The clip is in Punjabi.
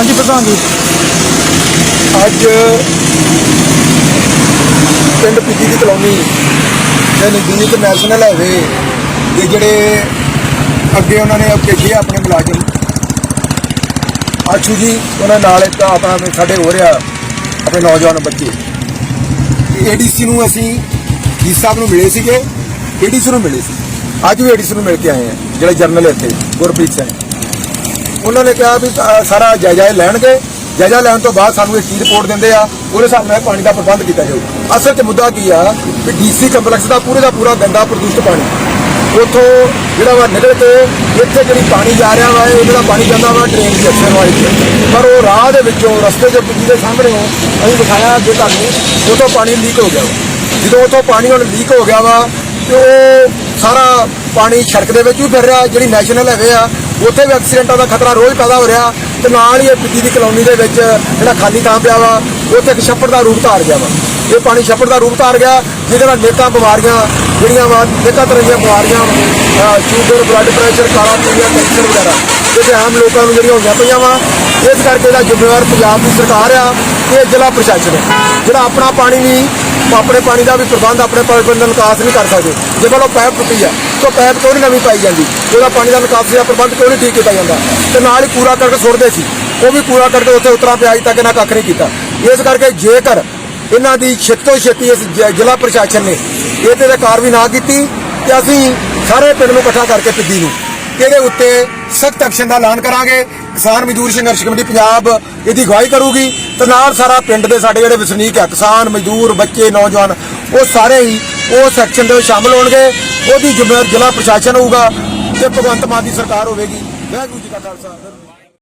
ਹਾਂਜੀ ਪ੍ਰਧਾਨ ਜੀ। ਅੱਜ ਪਿੰਡ ਪਿੱਡੀ ਦੀ ਕਲੋਨੀ ਦੇ ਨਜ਼ਦੀਕ ਨੈਸ਼ਨਲ ਹਾਈਵੇ ਦੇ ਜਿਹੜੇ ਅੱਗੇ ਉਹਨਾਂ ਨੇ ਭੇਜੇ ਆਪਣੇ ਮੁਲਾਜ਼ਮ ਆਸ਼ੂ ਜੀ, ਉਹਨਾਂ ਨਾਲ ਇੱਕ ਆਪਣਾ ਸਾਡੇ ਹੋ ਰਿਹਾ ਆਪਣੇ ਨੌਜਵਾਨ ਬੱਚੇ। ਏਡੀਸੀ ਨੂੰ ਅਸੀਂ ਜੀ ਸਾਹਿਬ ਨੂੰ ਮਿਲੇ ਸੀਗੇ ਏਡੀਸੀ ਨੂੰ ਮਿਲੇ ਸੀ। ਅੱਜ ਵੀ ਏਡੀਸੀ ਨੂੰ ਮਿਲ ਕੇ ਆਏ ਆ, ਜਿਹੜੇ ਜਰਨਲ ਇੱਥੇ, ਗੁਰਪ੍ਰੀਤ ਸਿੰਘ। ਉਹਨਾਂ ਨੇ ਕਿਹਾ ਵੀ ਸਾਰਾ ਜਾਇਜ਼ਾ ਲੈਣਗੇ। ਜਾਇਜ਼ਾ ਲੈਣ ਤੋਂ ਬਾਅਦ ਸਾਨੂੰ ਇਹ ਕੀ ਰਿਪੋਰਟ ਦਿੰਦੇ ਆ। ਉਹਦੇ ਹਿਸਾਬ ਨਾਲ ਪਾਣੀ ਦਾ ਪ੍ਰਬੰਧ ਕੀਤਾ ਜਾਊ। ਅਸਲ 'ਚ ਮੁੱਦਾ ਕੀ ਆ ਵੀ ਡੀਸੀ ਕੰਪਲੈਕਸ ਦਾ ਪੂਰੇ ਦਾ ਪੂਰਾ ਗੰਦਾ ਪ੍ਰਦੂਸ਼ਿਤ ਪਾਣੀ। ਉਥੋਂ ਜਿਹੜਾ ਵਾ ਨਿਕਲ ਕੇ ਇੱਥੇ ਜਿਹੜੀ ਪਾਣੀ ਜਾ ਰਿਹਾ ਵਾ ਇਹਨਾਂ ਜਿਹੜਾ ਪਾਣੀ ਜਾਂਦਾ ਵਾ ਡਰੇਨ ਦੀ ਅਕਸਰ ਵਾਲੀ ਪਰ ਉਹ ਰਾਹ ਦੇ ਵਿੱਚੋਂ ਰਸਤੇ 'ਚ ਪੁੱਜੀ ਦੇ ਸਾਹਮਣੇ ਅਸੀਂ ਦਿਖਾਇਆ ਅੱਗੇ ਤੁਹਾਨੂੰ, ਉਥੋਂ ਪਾਣੀ ਲੀਕ ਹੋ ਗਿਆ ਜਦੋਂ ਉਥੋਂ ਪਾਣੀ ਹੁਣ ਲੀਕ ਹੋ ਗਿਆ ਵਾ, ਤੇ ਉਹ ਸਾਰਾ ਪਾਣੀ ਸੜਕ ਦੇ ਵਿੱਚ ਵੀ ਫਿਰ ਰਿਹਾ, ਜਿਹੜੀ ਨੈਸ਼ਨਲ ਹਾਈਵੇ ਆ, ਉੱਥੇ ਵੀ ਐਕਸੀਡੈਂਟਾਂ ਦਾ ਖਤਰਾ ਰੋਜ਼ ਪੈਦਾ ਹੋ ਰਿਹਾ ਤੇ ਨਾਲ ਹੀ ਇਹ ਪਿੱਡੀ ਦੀ ਕਲੋਨੀ ਦੇ ਵਿੱਚ ਜਿਹੜਾ ਖਾਲੀ ਥਾਂ ਪਿਆ ਵਾ, ਉੱਥੇ ਇੱਕ ਛੱਪੜ ਦਾ ਰੂਪ ਧਾਰ ਗਿਆ ਵਾ। ਇਹ ਪਾਣੀ ਛੱਪੜ ਦਾ ਰੂਪ ਧਾਰ ਗਿਆ, ਜਿਹਦੇ ਨਾਲ ਨੇਕਾਂ ਬਿਮਾਰੀਆਂ ਜਿਹੜੀਆਂ ਵਾ ਨੇਕਾਂ ਤਰ੍ਹਾਂ ਦੀਆਂ ਬਿਮਾਰੀਆਂ ਸ਼ੂਗਰ ਬਲੱਡ ਪ੍ਰੈਸ਼ਰ ਕਾਲਾ ਪੀਲੀਆ, ਕੈਂਸਰ ਵਗੈਰਾ ਜਿਹੜੇ ਆਮ ਲੋਕਾਂ ਨੂੰ ਜਿਹੜੀਆਂ ਹੋਈਆਂ ਪਈਆਂ ਵਾ, ਇਸ ਕਰਕੇ ਇਹਦਾ ਜ਼ਿੰਮੇਵਾਰ ਪੰਜਾਬ ਦੀ ਸਰਕਾਰ ਆ ਇਹ ਜ਼ਿਲ੍ਹਾ ਪ੍ਰਸ਼ਾਸਨ ਹੈ ਜਿਹੜਾ ਆਪਣਾ ਪਾਣੀ ਨਹੀਂ ਆਪਣੇ ਪਾਣੀ ਦਾ ਵੀ ਪ੍ਰਬੰਧ ਆਪਣੇ ਪਾਣੀ ਦਾ ਨਿਕਾਸ ਨਹੀਂ ਕਰ ਸਕਦੇ। ਜੇ ਮੰਨ ਲਓ ਪਾਈਪ ਟੁੱਟੀ ਹੈ ਤਾਂ ਪਾਈਪ ਕਿਉਂ ਨਹੀਂ ਨਵੀਂ ਪਾਈ ਜਾਂਦੀ? ਉਹਦਾ ਪਾਣੀ ਦਾ ਨਿਕਾਸ ਦਾ ਪ੍ਰਬੰਧ ਕਿਉਂ ਨਹੀਂ ਠੀਕ ਕੀਤਾ ਜਾਂਦਾ? ਤੇ ਨਾਲ ਹੀ ਕੂੜਾ ਕਰਕੇ ਸੁੱਟਦੇ ਸੀ। ਉਹ ਵੀ ਕੂੜਾ ਕਰਕੇ ਉੱਥੇ ਉਤਰਾ ਪਿਆ ਅਜੇ ਤੱਕ ਇਹਨਾਂ ਕੱਖ ਨਹੀਂ ਕੀਤਾ। ਇਸ ਕਰਕੇ ਜੇਕਰ ਇਹਨਾਂ ਦੀ ਛੇਤੀ ਤੋਂ ਛੇਤੀ ਇਸ ਜ਼ਿਲ੍ਹਾ ਪ੍ਰਸ਼ਾਸਨ ਨੇ ਇਹਦੇ ਤੇ ਕਾਰਵਾਈ ਨਾ ਕੀਤੀ, ਤੇ ਅਸੀਂ ਸਾਰੇ ਪਿੰਡ ਨੂੰ ਇਕੱਠਾ ਕਰਕੇ ਪਿੱਡੀ ਨੂੰ। ਇਹਦੇ ਉੱਤੇ ਸਖਤ ਐਕਸ਼ਨ ਦਾ ਐਲਾਨ ਕਰਾਂਗੇ। ਕਿਸਾਨ ਮਜ਼ਦੂਰ ਸੰਘਰਸ਼ ਕਮੇਟੀ ਪੰਜਾਬ ਇਹਦੀ ਅਗਵਾਈ ਕਰੂਗੀ ਤੇ ਨਾਲ ਸਾਰਾ ਪਿੰਡ ਦੇ ਸਾਡੇ ਜਿਹੜੇ ਵਸਨੀਕ ਆ, ਕਿਸਾਨ, ਮਜ਼ਦੂਰ, ਬੱਚੇ, ਨੌਜਵਾਨ, ਉਹ ਸਾਰੇ ਹੀ ਉਸ ਐਕਸ਼ਨ ਦੇ ਵਿੱਚ ਸ਼ਾਮਲ ਹੋਣਗੇ। ਉਹਦੀ ਜ਼ਿੰਮੇਵਾਰ ਜ਼ਿਲ੍ਹਾ ਪ੍ਰਸ਼ਾਸਨ ਹੋਊਗਾ ਤੇ ਭਗਵੰਤ ਮਾਨ ਦੀ ਸਰਕਾਰ ਹੋਵੇਗੀ। ਵਾਹਿਗੁਰੂ ਜੀ ਕਾ ਖਾਲਸਾ।